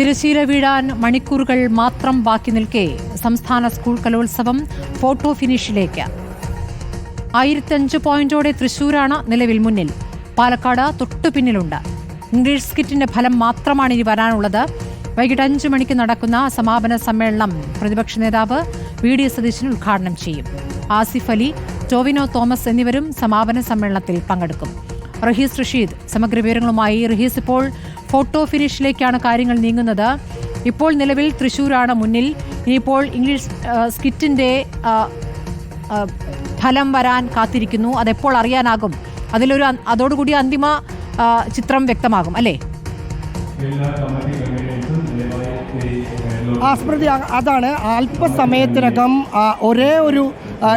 തിരശീല വീഴാൻ മണിക്കൂറുകൾ മാത്രം ബാക്കി നിൽക്കെ സംസ്ഥാന സ്കൂൾ കലോത്സവം ഫോട്ടോ ഫിനിഷിലേക്ക് ആയിരത്തഞ്ച് പോയിന്റോടെ തൃശൂരാണ് നിലവിൽ മുന്നിൽ. പാലക്കാട് തൊട്ടു പിന്നിലുണ്ട്. ഇംഗ്ലീഷ് സ്കിറ്റിന്റെ ഫലം മാത്രമാണ് ഇനി വരാനുള്ളത്. വൈകിട്ട് അഞ്ചു മണിക്ക് നടക്കുന്ന സമാപന സമ്മേളനം പ്രതിപക്ഷ നേതാവ് വി ഡി സതീശൻ ഉദ്ഘാടനം ചെയ്യും. ആസിഫ് അലി ടോവിനോ തോമസ് എന്നിവരും സമാപന സമ്മേളനത്തിൽ പങ്കെടുക്കും. റഹീസ് റഷീദ് സമഗ്ര വിവരങ്ങളുമായി റഹീസ് ഇപ്പോൾ ഫോട്ടോ ഫിനിഷിലേക്കാണ് കാര്യങ്ങൾ നീങ്ങുന്നത്. ഇപ്പോൾ നിലവിൽ തൃശൂരാണ് മുന്നിൽ. ഇനിയിപ്പോൾ ഇംഗ്ലീഷ് സ്കിറ്റിന്റെ ഫലം വരാൻ കാത്തിരിക്കുന്നു. അതെപ്പോൾ അറിയാനാകും? അതിലൊരു അതോടുകൂടി അന്തിമ ചിത്രം വ്യക്തമാകും അല്ലേ? സ്മൃതി അതാണ് അല്പസമയത്തിനകം ഒരേ ഒരു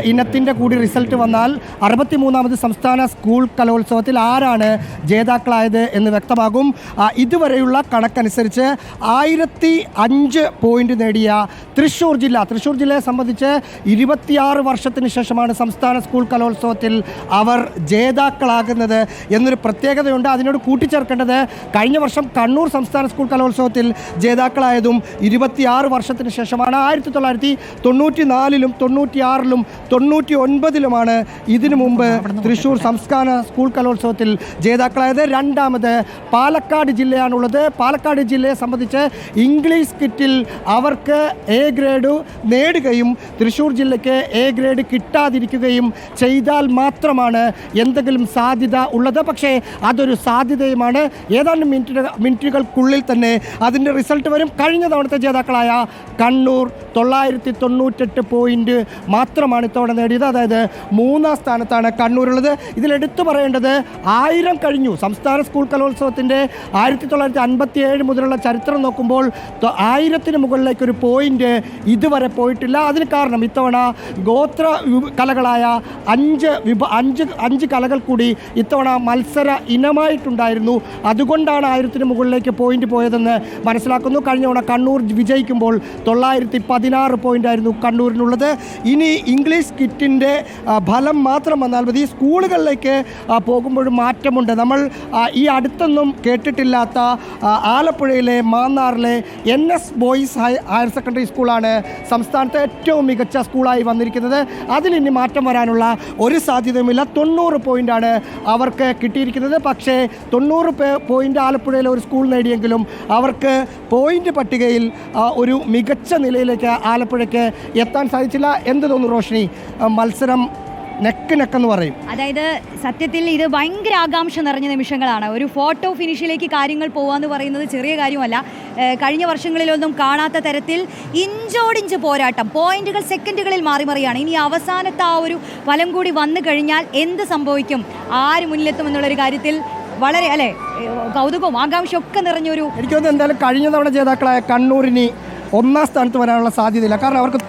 ഇനത്തിന്റെ കൂടി റിസൾട്ട് വന്നാൽ അറുപത്തിമൂന്നാമത് സംസ്ഥാന സ്കൂൾ കലോത്സവത്തിൽ ആരാണ് ജേതാക്കളായത് എന്ന് വ്യക്തമാകും. ഇതുവരെയുള്ള കണക്കനുസരിച്ച് ആയിരത്തി അഞ്ച് പോയിന്റ് നേടിയ തൃശ്ശൂർ ജില്ല തൃശ്ശൂർ ജില്ലയെ സംബന്ധിച്ച് ഇരുപത്തിയാറ് വർഷത്തിന് ശേഷമാണ് സംസ്ഥാന സ്കൂൾ കലോത്സവത്തിൽ അവർ ജേതാക്കളാകുന്നത് എന്നൊരു പ്രത്യേകതയുണ്ട്. അതിനോട് കൂട്ടിച്ചേർക്കേണ്ടത് കഴിഞ്ഞ വർഷം കണ്ണൂർ സംസ്ഥാന സ്കൂൾ കലോത്സവത്തിൽ ജേതാക്കളായതും ഇരുപത്തിയാറ് വർഷത്തിന് ശേഷമാണ്. ആയിരത്തി തൊള്ളായിരത്തി തൊണ്ണൂറ്റി നാലിലും തൊണ്ണൂറ്റിയാറിലും തൊണ്ണൂറ്റി ഒൻപതിലുമാണ് ഇതിനു മുമ്പ് തൃശ്ശൂർ സംസ്ഥാന സ്കൂൾ കലോത്സവത്തിൽ ജേതാക്കളായത്. രണ്ടാമത് പാലക്കാട് ജില്ലയാണുള്ളത്. പാലക്കാട് ജില്ലയെ സംബന്ധിച്ച് ഇംഗ്ലീഷ് കിറ്റിൽ അവർക്ക് എ ഗ്രേഡ് നേടുകയും തൃശ്ശൂർ ജില്ലയ്ക്ക് എ ഗ്രേഡ് കിട്ടാതിരിക്കുകയും ചെയ്താൽ മാത്രമാണ് എന്തെങ്കിലും സാധ്യത ഉള്ളത്. പക്ഷേ അതൊരു സാധ്യതയുമാണ്. ഏതാനും മിനിറ്റ് മിനിറ്റുകൾക്കുള്ളിൽ തന്നെ അതിന്റെ റിസൾട്ട് വരും. കഴിഞ്ഞ തവണത്തെ ജേതാക്കളായ കണ്ണൂർ തൊള്ളായിരത്തി തൊണ്ണൂറ്റെട്ട് പോയിന്റ് മാത്രമാണ് ഇത്തവണ നേടിയത്. അതായത് മൂന്നാം സ്ഥാനത്താണ് കണ്ണൂരുള്ളത്. ഇതിലെടുത്തു പറയേണ്ടത് ആയിരം കഴിഞ്ഞു. സംസ്ഥാന സ്കൂൾ കലോത്സവത്തിന്റെ ആയിരത്തി തൊള്ളായിരത്തി അൻപത്തി ഏഴ് മുതലുള്ള ചരിത്രം നോക്കുമ്പോൾ ആയിരത്തിന് മുകളിലേക്ക് ഒരു പോയിന്റ് ഇതുവരെ പോയിട്ടില്ല. അതിന് കാരണം ഇത്തവണ ഗോത്ര കലകളായ അഞ്ച് വിഭ അഞ്ച് അഞ്ച് കലകൾ കൂടി ഇത്തവണ മത്സര ഇനമായിട്ടുണ്ടായിരുന്നു. അതുകൊണ്ടാണ് ആയിരത്തിന് മുകളിലേക്ക് പോയിന്റ് പോയതെന്ന് മനസ്സിലാക്കുന്നു. കഴിഞ്ഞ തവണ കണ്ണൂർ വിജയിക്കുമ്പോൾ തൊള്ളായിരത്തി പതിനാറ് പോയിന്റ് ആയിരുന്നു കണ്ണൂരിനുള്ളത്. ഇനി ഇംഗ്ലീഷ് കിറ്റിന്റെ ഫലം മാത്രം വന്നാൽ മതി. സ്കൂളുകളിലേക്ക് പോകുമ്പോഴും മാറ്റമുണ്ട്. നമ്മൾ ഈ അടുത്തൊന്നും കേട്ടിട്ടില്ലാത്ത ആലപ്പുഴയിലെ മാന്നാറിലെ N S boys higher secondary സ്കൂളാണ് സംസ്ഥാനത്തെ ഏറ്റവും മികച്ച സ്കൂളായി വന്നിരിക്കുന്നത്. അതിലിനി മാറ്റം വരാനുള്ള ഒരു സാധ്യതയുമില്ല. തൊണ്ണൂറ് പോയിന്റാണ് അവർക്ക് കിട്ടിയിരിക്കുന്നത്. പക്ഷേ തൊണ്ണൂറ് പോയിന്റ് ആലപ്പുഴയിലെ ഒരു സ്കൂൾ നേടിയെങ്കിലും അവർക്ക് പോയിന്റ് പട്ടികയിൽ ഒരു മികച്ച നിലയിലേക്ക് ആലപ്പുഴയ്ക്ക് എത്താൻ സാധിച്ചില്ല. എന്ത് തോന്നുന്നു റോഷിനി ആ, മത്സരം നെക്ക് നെക്കെന്ന് പറയും. അതായത് സത്യത്തിൽ ഇത് ഭയങ്കര ആകാംക്ഷ നിറഞ്ഞ നിമിഷങ്ങളാണ്. ഒരു ഫോട്ടോ ഫിനിഷിലേക്ക് കാര്യങ്ങൾ പോവാന്ന് പറയുന്നത് ചെറിയ കാര്യമല്ല. കഴിഞ്ഞ വർഷങ്ങളിലൊന്നും കാണാത്ത തരത്തിൽ ഇഞ്ചോടിഞ്ച് പോരാട്ടം പോയിന്റുകൾ സെക്കൻഡുകളിൽ മാറി മറിയാണ്. ഇനി അവസാനത്തെ ആ ഒരു ഫലം കൂടി വന്നു കഴിഞ്ഞാൽ എന്ത് സംഭവിക്കും? ആര് മുന്നിലെത്തും എന്നുള്ളൊരു കാര്യത്തിൽ വളരെ അല്ലെ? കൗതുകവും ആകാംക്ഷ ഒക്കെ നിറഞ്ഞൊരു എനിക്ക് തോന്നുന്നു എന്തായാലും കഴിഞ്ഞ തവണ ജേതാക്കളായ കണ്ണൂരിന് ഒന്നാം സ്ഥാനത്ത് വരാനുള്ള സാധ്യതയില്ല. കാരണം അവർക്ക്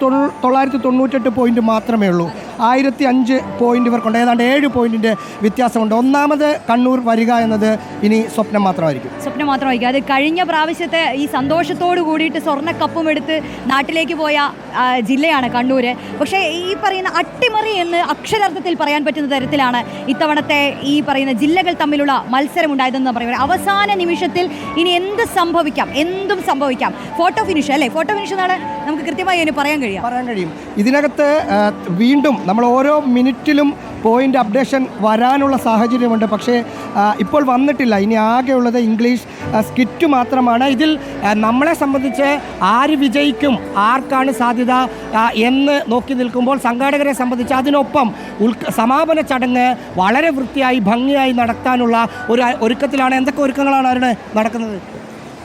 തൊള്ളായിരത്തി തൊണ്ണൂറ്റെട്ട് പോയിന്റ് മാത്രമേ ഉള്ളൂ. ആയിരത്തി അഞ്ച് പോയിന്റ് ഇവർക്കുണ്ട്. ഏതാണ്ട് ഏഴ് പോയിന്റിന്റെ വ്യത്യാസമുണ്ട്. ഒന്നാമത് കണ്ണൂർ വരിക എന്നത് ഇനി സ്വപ്നം മാത്രമായിരിക്കും. സ്വപ്നം മാത്രമായിരിക്കും. അത് കഴിഞ്ഞ പ്രാവശ്യത്തെ ഈ സന്തോഷത്തോട് കൂടിയിട്ട് സ്വർണ കപ്പും എടുത്ത് നാട്ടിലേക്ക് പോയ ജില്ലയാണ് കണ്ണൂര്. പക്ഷേ ഈ പറയുന്ന അട്ടിമറി എന്ന് അക്ഷരാർത്ഥത്തിൽ പറയാൻ പറ്റുന്ന തരത്തിലാണ് ഇത്തവണത്തെ ഈ പറയുന്ന ജില്ലകൾ തമ്മിലുള്ള മത്സരം ഉണ്ടായതെന്ന് പറയുന്നത്. അവസാന നിമിഷത്തിൽ ഇനി എന്ത് സംഭവിക്കാം? എന്തും സംഭവിക്കാം. ഫോട്ടോ ഫിനിഷ് അല്ലേ? ഫോട്ടോ ഫിനിഷ് നമുക്ക് കൃത്യമായി അതിന് പറയാൻ കഴിയും. പറയാൻ കഴിയും. ഇതിനകത്ത് വീണ്ടും നമ്മൾ ഓരോ മിനിറ്റിലും പോയിന്റ് അപ്ഡേഷൻ വരാനുള്ള സാഹചര്യമുണ്ട്. പക്ഷേ ഇപ്പോൾ വന്നിട്ടില്ല. ഇനി ആകെയുള്ളത് ഇംഗ്ലീഷ് സ്കിറ്റ് മാത്രമാണ്. ഇതിൽ നമ്മളെ സംബന്ധിച്ച് ആര് വിജയിക്കും ആർക്കാണ് സാധ്യത എന്ന് നോക്കി നിൽക്കുമ്പോൾ സംഘാടകരെ സംബന്ധിച്ച് അതിനൊപ്പം ഉൽക്ക സമാപന ചടങ്ങ് വളരെ വൃത്തിയായി ഭംഗിയായി നടത്താനുള്ള ഒരു ഒരുക്കത്തിലാണ്. എന്തൊക്കെ ഒരുക്കങ്ങളാണ് അവരുടെ നടക്കുന്നത്?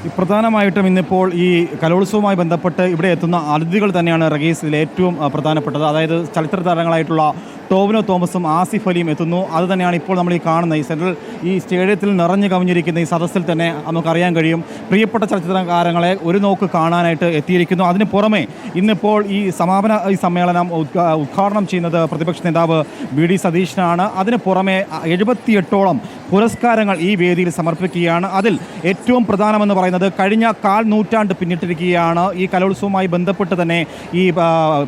പ്രധാനമായിട്ടും ഇന്നിപ്പോൾ ഈ കലോത്സവവുമായി ബന്ധപ്പെട്ട് ഇവിടെ എത്തുന്ന അതിഥികൾ തന്നെയാണ് റഗീസിൽ ഏറ്റവും പ്രധാനപ്പെട്ടത്. അതായത് ചലച്ചിത്ര താരങ്ങളായിട്ടുള്ള ടോവിനോ തോമസും ആസിഫ് അലിയും എത്തുന്നു. അത് തന്നെയാണ് ഇപ്പോൾ നമ്മൾ ഈ കാണുന്ന ഈ സെൻട്രൽ ഈ സ്റ്റേഡിയത്തിൽ നിറഞ്ഞു കവിഞ്ഞിരിക്കുന്ന ഈ സദസ്സിൽ തന്നെ നമുക്കറിയാൻ കഴിയും. പ്രിയപ്പെട്ട ചലച്ചിത്രകാരങ്ങളെ ഒരു നോക്ക് കാണാനായിട്ട് എത്തിയിരിക്കുന്നു. അതിന് പുറമെ ഇന്നിപ്പോൾ ഈ സമാപന ഈ സമ്മേളനം ഉദ്ഘാ- ഉദ്ഘാടനം ചെയ്യുന്നത് പ്രതിപക്ഷ നേതാവ് വി ഡി സതീശനാണ്. അതിന് പുറമെ എഴുപത്തിയെട്ടോളം പുരസ്കാരങ്ങൾ ഈ വേദിയിൽ സമർപ്പിക്കുകയാണ്. അതിൽ ഏറ്റവും പ്രധാനമെന്ന് പറയുന്നത് കഴിഞ്ഞ കാൽ നൂറ്റാണ്ട് പിന്നിട്ടിരിക്കുകയാണ്. ഈ കലോത്സവവുമായി ബന്ധപ്പെട്ട് തന്നെ ഈ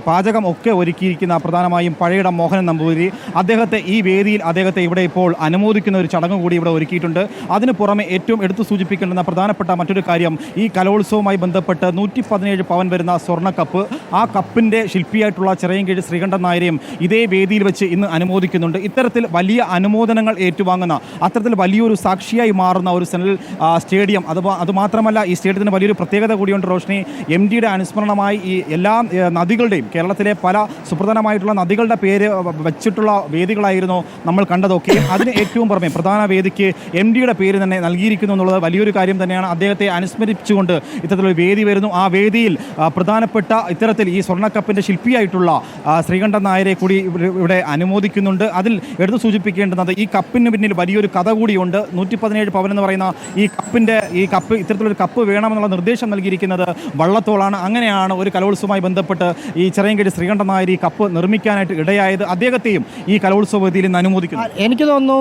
പാചകം ഒക്കെ ഒരുക്കിയിരിക്കുന്ന പ്രധാനമായും പഴയിടം മോഹനൻ നമ്പൂതിരി അദ്ദേഹത്തെ ഈ വേദിയിൽ അദ്ദേഹത്തെ ഇവിടെ ഇപ്പോൾ അനുമോദിക്കുന്ന ഒരു ചടങ്ങ് കൂടി ഇവിടെ ഒരുക്കിയിട്ടുണ്ട്. അതിന് പുറമെ ഏറ്റവും എടുത്തു സൂചിപ്പിക്കേണ്ടുന്ന പ്രധാനപ്പെട്ട മറ്റൊരു കാര്യം ഈ കലോത്സവവുമായി ബന്ധപ്പെട്ട് നൂറ്റി പതിനേഴ് പവൻ വരുന്ന സ്വർണ കപ്പ്. ആ കപ്പിന്റെ ശില്പിയായിട്ടുള്ള ചിറയൻകീഴ് ശ്രീകണ്ഠൻ നായരെയും ഇതേ വേദിയിൽ വെച്ച് ഇന്ന് അനുമോദിക്കുന്നുണ്ട്. ഇത്തരത്തിൽ വലിയ അനുമോദനങ്ങൾ ഏറ്റുവാങ്ങുന്ന അത്തരത്തിൽ വലിയൊരു സാക്ഷിയായി മാറുന്ന ഒരു സെനൽ സ്റ്റേഡിയം. അത് അതുമാത്രമല്ല ഈ സ്റ്റേഡിയത്തിന് വലിയൊരു പ്രത്യേകത കൂടിയുണ്ട് റോഷ്നി. എം ഡിയുടെ അനുസ്മരണമായി ഈ എല്ലാ നദികളുടെയും കേരളത്തിലെ പല സുപ്രധാനമായിട്ടുള്ള നദികളുടെ പേര് വെച്ചിട്ടുള്ള വേദികളായിരുന്നു നമ്മൾ കണ്ടതൊക്കെ. അതിന് ഏറ്റവും പുറമെ പ്രധാന വേദിക്ക് എം ഡിയുടെ പേര് തന്നെ നൽകിയിരിക്കുന്നു എന്നുള്ളത് വലിയൊരു കാര്യം തന്നെയാണ്. അദ്ദേഹത്തെ അനുസ്മരിച്ചുകൊണ്ട് ഇത്തരത്തിലൊരു വേദി വരുന്നു. ആ വേദിയിൽ പ്രധാനപ്പെട്ട ഇത്തരത്തിൽ ഈ സ്വർണക്കപ്പിന്റെ ശില്പിയായിട്ടുള്ള ശ്രീകണ്ഠൻ നായരെ കൂടി ഇവിടെ- അനുമോദിക്കുന്നുണ്ട്. അതിൽ എടുത്തു സൂചിപ്പിക്കേണ്ടുന്നത് ഈ കപ്പിന് പിന്നിൽ വലിയൊരു കൂടിയുണ്ട് നൂറ്റി പതിനേഴ് പവൻ എന്ന് പറയുന്ന ഈ കപ്പിന്റെ ഈ കപ്പ് ഇത്തരത്തിലൊരു കപ്പ് വേണമെന്നുള്ള നിർദ്ദേശം നൽകിയിരിക്കുന്നത് വള്ളത്തോളാണ്. അങ്ങനെയാണ് ഒരു കലോത്സവമായി ബന്ധപ്പെട്ട് ഈ ചിറയൻകേടി ശ്രീകണ്ഠൻ നായർ ഈ കപ്പ് നിർമ്മിക്കാനായിട്ട് ഇടയായത്. അദ്ദേഹത്തെയും ഈ കലോത്സവ വേദിയിൽ നിന്ന് അനുമോദിക്കുന്നു എനിക്ക് തോന്നുന്നു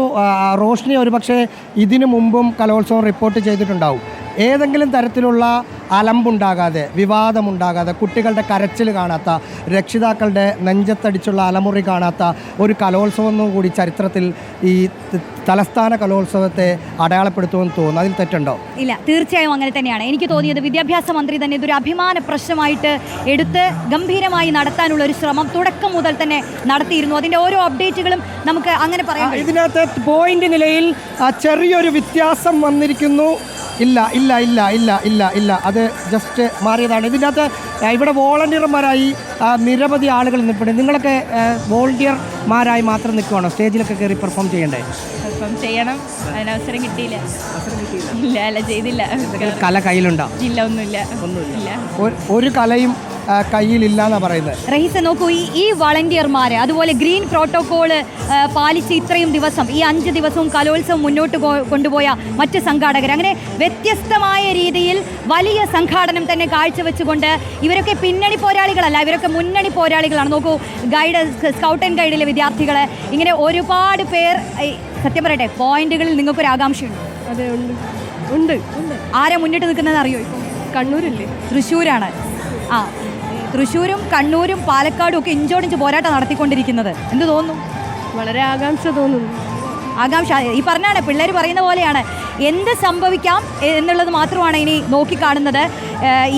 റോഷ്നി ഒരുപക്ഷെ ഇതിനു മുമ്പും കലോത്സവം റിപ്പോർട്ട് ചെയ്തിട്ടുണ്ടാവും. ഏതെങ്കിലും തരത്തിലുള്ള അലമ്പുണ്ടാകാതെ വിവാദമുണ്ടാകാതെ കുട്ടികളുടെ കരച്ചിൽ കാണാത്ത രക്ഷിതാക്കളുടെ നെഞ്ചത്തടിച്ചുള്ള അലമുറി കാണാത്ത ഒരു കലോത്സവം കൂടി ചരിത്രത്തിൽ ഈ തലസ്ഥാന കലോത്സവത്തെ അടയാളപ്പെടുത്തുമെന്ന് തോന്നുന്നു. അതിൽ തെറ്റുണ്ടോ? ഇല്ല തീർച്ചയായും അങ്ങനെ തന്നെയാണ്. എനിക്ക് തോന്നിയത് വിദ്യാഭ്യാസ മന്ത്രി തന്നെ ഇതൊരു അഭിമാന പ്രശ്നമായിട്ട് എടുത്ത് ഗംഭീരമായി നടത്താനുള്ള ഒരു ശ്രമം തുടക്കം മുതൽ തന്നെ നടത്തിയിരുന്നു. അതിന്റെ ഓരോ അപ്ഡേറ്റുകളും നമുക്ക് അങ്ങനെ പറയാം. ഇതിനകത്ത് പോയിന്റ് നിലയിൽ ചെറിയൊരു വ്യത്യാസം വന്നിരിക്കുന്നു. ഇല്ല ഇല്ല ഇല്ല ഇല്ല ഇല്ല ഇല്ല. അത് ജസ്റ്റ് മാറിയതാണ്. ഇതിനകത്ത് അകത്ത് ഇവിടെ വോളണ്ടിയർമാരായി നിരവധി ആളുകൾ നിൽപ്പുണ്ട്. നിങ്ങളൊക്കെ വോളണ്ടിയർമാരായി മാത്രം നിൽക്കുവാണോ? സ്റ്റേജിലൊക്കെ കയറി പെർഫോം ചെയ്യണ്ടേ? പെർഫോം ചെയ്യണം. അതിന് അവസരം കിട്ടിയില്ല. ഇല്ല അല്ല ചെയ്തില്ല. കല കയ്യിലുണ്ടോ? ഇല്ല ഒന്നുമില്ല. ഒന്നുമില്ല. ഒരു- കലയും കയ്യിലില്ല എന്നാണ് പറയുന്നത്. റഹീസ നോക്കൂ ഈ ഈ വളണ്ടിയർമാർ അതുപോലെ ഗ്രീൻ പ്രോട്ടോകോൾ പാലിച്ച് ഇത്രയും ദിവസം ഈ അഞ്ച് ദിവസവും കലോത്സവം മുന്നോട്ട് കൊണ്ടുപോയ മറ്റ് സംഘാടകർ അങ്ങനെ വ്യത്യസ്തമായ രീതിയിൽ വലിയ സംഘാടനം തന്നെ കാഴ്ചവെച്ചുകൊണ്ട് ഇവരൊക്കെ പിന്നണി പോരാളികളല്ല ഇവരൊക്കെ മുന്നണി പോരാളികളാണ്. നോക്കൂ ഗൈഡ് സ്കൗട്ട് ആൻഡ് ഗൈഡിലെ വിദ്യാർത്ഥികൾ ഇങ്ങനെ ഒരുപാട് പേർ സത്യം പറയട്ടെ പോയിന്റുകളിൽ നിങ്ങൾക്കൊരു ആകാംക്ഷയുണ്ട് അതെ ഉണ്ട്. ഉണ്ട്. ആരാ മുന്നിട്ട് നിൽക്കുന്നതെന്ന് അറിയോ ഇപ്പോൾ കണ്ണൂരല്ലേ? തൃശ്ശൂരാണ്. ആ തൃശ്ശൂരും കണ്ണൂരും പാലക്കാടും ഒക്കെ ഇഞ്ചോടിഞ്ച് പോരാട്ടം നടത്തിക്കൊണ്ടിരിക്കുന്നത്. എന്ത് തോന്നുന്നു? വളരെ ആകാംക്ഷ തോന്നുന്നു. ആകാംക്ഷ. ഈ പറഞ്ഞാണ് പിള്ളേർ പറയുന്ന പോലെയാണ്. എന്ത് സംഭവിക്കാം എന്നുള്ളത് മാത്രമാണ് ഇനി നോക്കിക്കാണുന്നത്.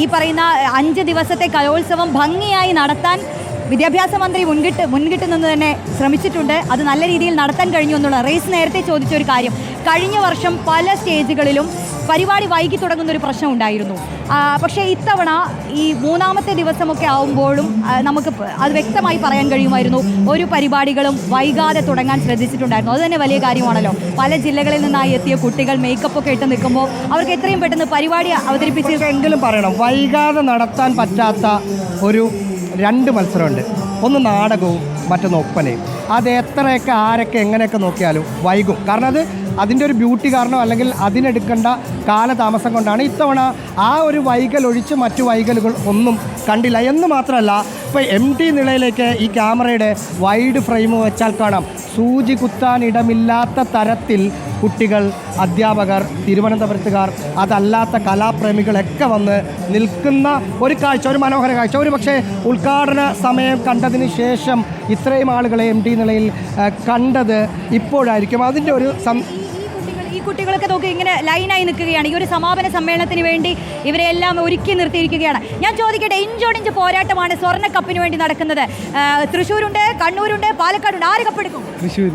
ഈ പറയുന്ന അഞ്ച് ദിവസത്തെ കലോത്സവം ഭംഗിയായി നടത്താൻ വിദ്യാഭ്യാസ മന്ത്രി മുൻകിട്ട് മുൻകിട്ട് നിന്ന് തന്നെ ശ്രമിച്ചിട്ടുണ്ട്. അത് നല്ല രീതിയിൽ നടത്താൻ കഴിഞ്ഞു എന്നുള്ള റേസ് നേരത്തെ ചോദിച്ച ഒരു കാര്യം. കഴിഞ്ഞ വർഷം പല സ്റ്റേജുകളിലും പരിപാടി വൈകി തുടങ്ങുന്ന ഒരു പ്രശ്നം ഉണ്ടായിരുന്നു. പക്ഷേ ഇത്തവണ ഈ മൂന്നാമത്തെ ദിവസമൊക്കെ ആവുമ്പോഴും നമുക്ക് അത് വ്യക്തമായി പറയാൻ കഴിയുമായിരുന്നു. ഒരു പരിപാടികളും വൈകാതെ തുടങ്ങാൻ ശ്രദ്ധിച്ചിട്ടുണ്ടായിരുന്നു. അത് തന്നെ വലിയ കാര്യമാണല്ലോ. പല ജില്ലകളിൽ നിന്നായി എത്തിയ കുട്ടികൾ മേക്കപ്പ് ഒക്കെ ഇട്ട് നിൽക്കുമ്പോൾ അവർക്ക് എത്രയും പെട്ടെന്ന് പരിപാടി അവതരിപ്പിച്ച് പക്ഷേ എങ്കിലും പറയണം വൈകാതെ നടത്താൻ പറ്റാത്ത ഒരു രണ്ട് മത്സരമുണ്ട്. ഒന്ന് നാടകവും മറ്റൊന്ന് ഒപ്പനയും. അത് എത്രയൊക്കെ ആരൊക്കെ എങ്ങനെയൊക്കെ നോക്കിയാലും വൈകും. കാരണം അത് അതിന്റെ ഒരു ബ്യൂട്ടി കാരണം അല്ലെങ്കിൽ അതിനെടുക്കേണ്ട കാലതാമസം കൊണ്ടാണ് ഇത്തവണ ആ ഒരു വൈകൽ ഒഴിച്ച് മറ്റു വൈകലുകൾ ഒന്നും കണ്ടില്ല. എന്ന് മാത്രമല്ല ഇപ്പോൾ എം ടി നിലയിലേക്ക് ഈ ക്യാമറയുടെ വൈഡ് ഫ്രെയിം വെച്ചാൽ കാണാം. സൂചി കുത്താൻ ഇടമില്ലാത്ത തരത്തിൽ കുട്ടികൾ അധ്യാപകർ തിരുവനന്തപുരത്തുകാർ അതല്ലാത്ത കലാപ്രേമികളൊക്കെ വന്ന് നിൽക്കുന്ന ഒരു കാഴ്ച ഒരു മനോഹര കാഴ്ച. ഒരു പക്ഷേ ഉദ്ഘാടന സമയം കണ്ടതിന് ശേഷം ഇത്രയും ആളുകളെ എം ടി നിലയിൽ കണ്ടത് ഇപ്പോഴായിരിക്കും. അതിന്റെ ഒരു കുട്ടികളൊക്കെ നോക്കി ഇങ്ങനെ ലൈനായി നിൽക്കുകയാണ്. ഈ ഒരു സമാപന സമ്മേളനത്തിന് വേണ്ടി ഇവരെ എല്ലാം ഒരുക്കി നിർത്തിയിരിക്കുകയാണ്. ഞാൻ ചോദിക്കട്ടെ ഇഞ്ചോടിഞ്ച് പോരാട്ടമാണ് സ്വർണ കപ്പിന് വേണ്ടി നടക്കുന്നത്. തൃശ്ശൂരുണ്ട് കണ്ണൂരുണ്ട് പാലക്കാടുണ്ട്. ആര് കപ്പെടുക്കും? തൃശ്ശൂർ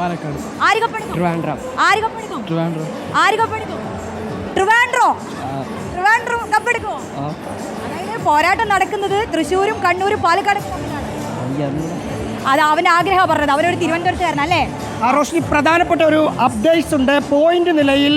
പാലക്കാട്. ആര് കപ്പെടുക്കും? ട്രിവാൻഡ്രം. ആര് കപ്പെടുക്കും? ട്രിവാൻഡ്രം. ആര് കപ്പെടുക്കും? ട്രിവാൻഡ്രോ? ട്രിവാൻഡ്രോ കപ്പെടുക്കുമോ അതായത് പോരാട്ടം നടക്കുന്നത് തൃശ്ശൂരും കണ്ണൂരും പാലക്കാടും. അത് അവന്റെ ആഗ്രഹം പറഞ്ഞത്. അവരൊരു തിരുവനന്തപുരത്തുകാരനല്ലേ? റോഷ്നി പ്രധാനപ്പെട്ട ഒരു അപ്ഡേറ്റ്സ് ഉണ്ട്. പോയിന്റ് നിലയിൽ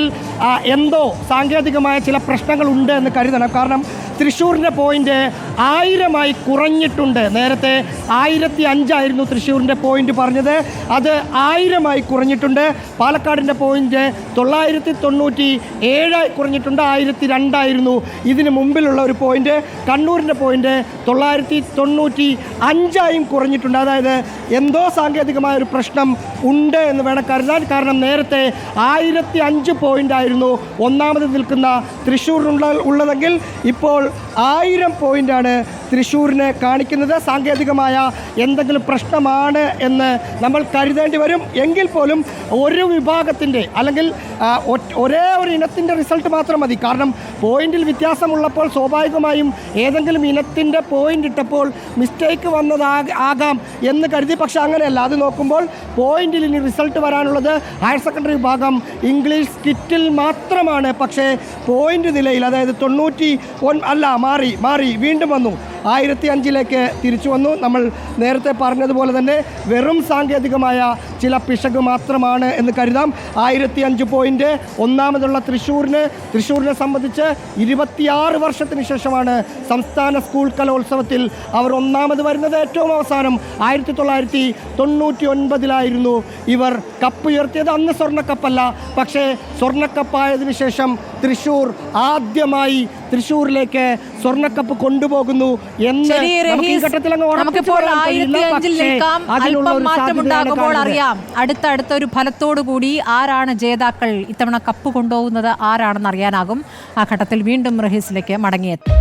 എന്തോ സാങ്കേതികമായ ചില പ്രശ്നങ്ങളുണ്ട് എന്ന് കരുതണം. കാരണം തൃശ്ശൂരിന്റെ പോയിന്റ് ആയിരമായി കുറഞ്ഞിട്ടുണ്ട്. നേരത്തെ ആയിരത്തി അഞ്ചായിരുന്നു തൃശ്ശൂരിന്റെ പോയിന്റ് പറഞ്ഞത്. അത് ആയിരമായി കുറഞ്ഞിട്ടുണ്ട്. പാലക്കാടിന്റെ പോയിന്റ് തൊള്ളായിരത്തി തൊണ്ണൂറ്റി ഏഴായി കുറഞ്ഞിട്ടുണ്ട്. ആയിരത്തി രണ്ടായിരുന്നു ഇതിന് മുമ്പിലുള്ള ഒരു പോയിന്റ് കണ്ണൂരിന്റെ പോയിന്റ് തൊള്ളായിരത്തി തൊണ്ണൂറ്റി അഞ്ചായും കുറഞ്ഞിട്ടുണ്ട്. അതായത് എന്തോ സാങ്കേതികമായ ഒരു പ്രശ്നം ഉണ്ട് എന്ന് വേണം കരുതാൻ. കാരണം നേരത്തെ ആയിരത്തി അഞ്ച് പോയിന്റ് ആയിരുന്നു ഒന്നാമത് നിൽക്കുന്ന തൃശ്ശൂരിനുള്ള ഉള്ളതെങ്കിൽ ഇപ്പോൾ ആയിരം പോയിന്റാണ് തൃശ്ശൂരിനെ കാണിക്കുന്നത് സാങ്കേതികമായ എന്തെങ്കിലും പ്രശ്നമാണ് എന്ന് നമ്മൾ കരുതേണ്ടി വരും. എങ്കിൽ പോലും ഒരു വിഭാഗത്തിന്റെ അല്ലെങ്കിൽ ഒരേ ഒരു ഇനത്തിന്റെ റിസൾട്ട് മാത്രം മതി. കാരണം പോയിന്റിൽ വ്യത്യാസമുള്ളപ്പോൾ സ്വാഭാവികമായും ഏതെങ്കിലും ഇനത്തിന്റെ പോയിന്റ് ഇട്ടപ്പോൾ മിസ്റ്റേക്ക് വന്നതാ ആകാം എന്ന് കരുതി. പക്ഷെ അങ്ങനെയല്ല. അത് നോക്കുമ്പോൾ പോയിന്റിൽ ഇനി റിസൾട്ട് വരാനുള്ളത് ഹയർ സെക്കൻഡറി വിഭാഗം ഇംഗ്ലീഷ് സ്കിറ്റിൽ മാത്രമാണ്. പക്ഷേ പോയിന്റ് നിലയിൽ അതായത് തൊണ്ണൂറ്റി അല്ല മാറി മാറി വീണ്ടും വന്നു. ആയിരത്തി അഞ്ചിലേക്ക് തിരിച്ചു വന്നു. നമ്മൾ നേരത്തെ പറഞ്ഞതുപോലെ തന്നെ വെറും സാങ്കേതികമായ ചില പിശക് മാത്രമാണ് എന്ന് കരുതാം. ആയിരത്തി അഞ്ച് പോയിന്റ് ഒന്നാമതുള്ള തൃശ്ശൂരിന് തൃശ്ശൂരിനെ സംബന്ധിച്ച് ഇരുപത്തിയാറ് വർഷത്തിന് ശേഷമാണ് സംസ്ഥാന സ്കൂൾ കലോത്സവത്തിൽ അവർ ഒന്നാമത് വരുന്നത്. ഏറ്റവും അവസാനം ആയിരത്തി തൊള്ളായിരത്തി തൊണ്ണൂറ്റി ഒൻപതിലായിരുന്നു ഇവർ കപ്പ് ഉയർത്തിയത്. അന്ന് സ്വർണക്കപ്പല്ല പക്ഷേ സ്വർണക്കപ്പായതിനു ശേഷം തൃശ്ശൂർ ആദ്യമായി തൃശ്ശൂരിലേക്ക് സ്വർണക്കപ്പ് കൊണ്ടുപോകുന്നു എന്ന് നമുക്ക് ഈ ഘട്ടത്തിൽ അങ്ങ് കാണുന്നത്. അറിയാം. അടുത്തടുത്ത ഒരു ഫലത്തോടു കൂടി ആരാണ് ജേതാക്കൾ ഇത്തവണ കപ്പ് കൊണ്ടുപോകുന്നത് ആരാണെന്ന് അറിയാനാകും. ആ ഘട്ടത്തിൽ വീണ്ടും റഹീസിലേക്ക് മടങ്ങിയെത്തും.